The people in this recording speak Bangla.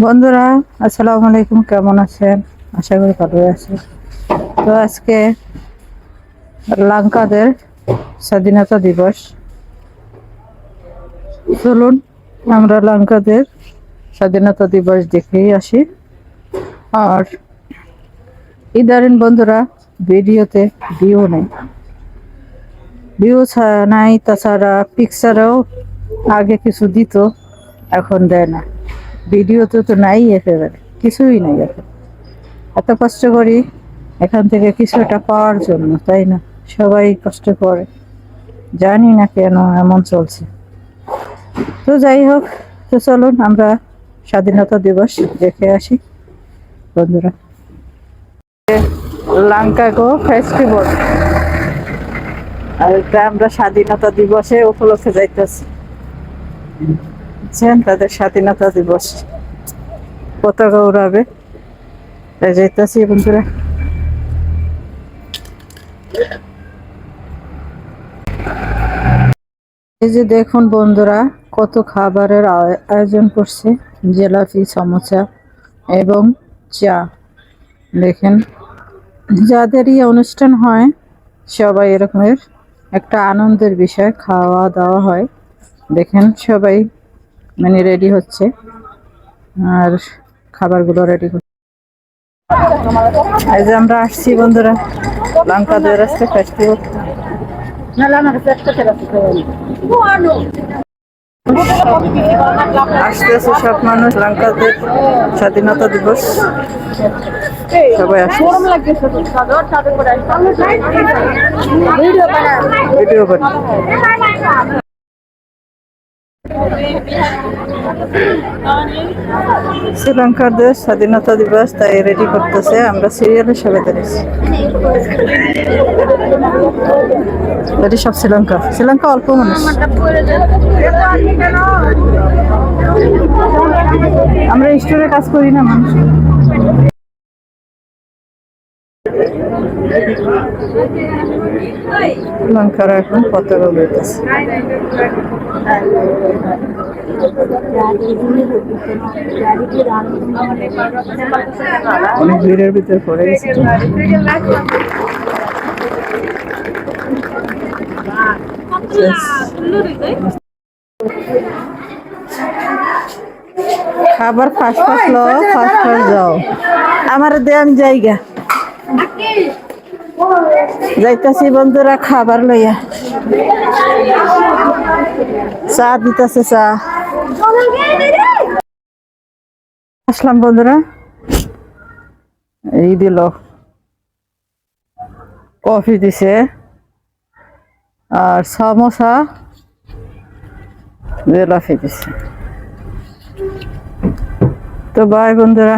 বন্ধুরা, আসসালামু আলাইকুম, কেমন আছেন? আশা করি ভালো আছেন। তো আজকে লঙ্কাদের স্বাধীনতা দিবস। চলুন, আমরা লঙ্কাদের স্বাধীনতা দিবস দেখেই আসি। আর ইদারিন বন্ধুরা, ভিডিওতে ভিউ নেই। ভিউ নাই, তাছাড়া পিকচারও আগে কিছু দিত, এখন দেয় না। ভিডিওতে তো নাই একেবারে, কিছুই নাই এখন। এত কষ্ট করি এখান থেকে কিছুটা পাওয়ার জন্য, তাই না? সবাই কষ্ট করে। জানি না কেন এমন চলছে। তো যাই হোক, তো চলুন আমরা স্বাধীনতা দিবস দেখে আসি, বন্ধুরা। লঙ্কা গো ফেস্টিভ্যাল আর আমরা স্বাধীনতা দিবসে উপলক্ষে যাইতেছি। বুঝছেন? তাদের স্বাধীনতা দিবস পতাকা উড়াবে। তাই যাইতেছি বন্ধুরা। এই যে দেখুন বন্ধুরা, কত খাবারের আয়- আয়োজন করছে। জিলাপি সমোসা এবং চা। দেখেন যাদের যাদেরই অনুষ্ঠান হয়, সবাই এরকমের একটা আনন্দের বিষয় খাওয়া দাওয়া হয়। দেখেন সবাই মানে রেডি হচ্ছে। আর খাবারগুলো রেডি হচ্ছে। এই যে আমরা আসছি বন্ধুরা লঙ্কা দিয়ে রাস্তা ফেস্টিভ্যাল আসতেছে সব মানুষ লঙ্কাদের স্বাধীনতা দিবস। সবাই আসছে। ভিডিও করি শ্রীলঙ্কার দেশ স্বাধীনতা দিবস তাই রেডি করতেছে, আমরা সিরিয়াল হিসেবে দেখেছি এটি সব শ্রীলঙ্কা। শ্রীলঙ্কা অল্প মানুষ। আমরা স্টোরে কাজ করি না মানুষ। শ্রীলঙ্কার এখন পতাকা উড়াইতেছে অনেক ভিড়ের ভিতর পড়ে গেছে খাবার ফাঁস ফাঁস লো, ফাঁস ফাঁস যাও। আমার দেন জায়গা। যাইতাছি বন্ধুরা, খাবার লইয়া। চা দিতেছে চা। আসলাম বন্ধুরা। এই দিল। কফি দিছে। আর সমোসা জিলাপি দিছে। তো বাই বন্ধুরা।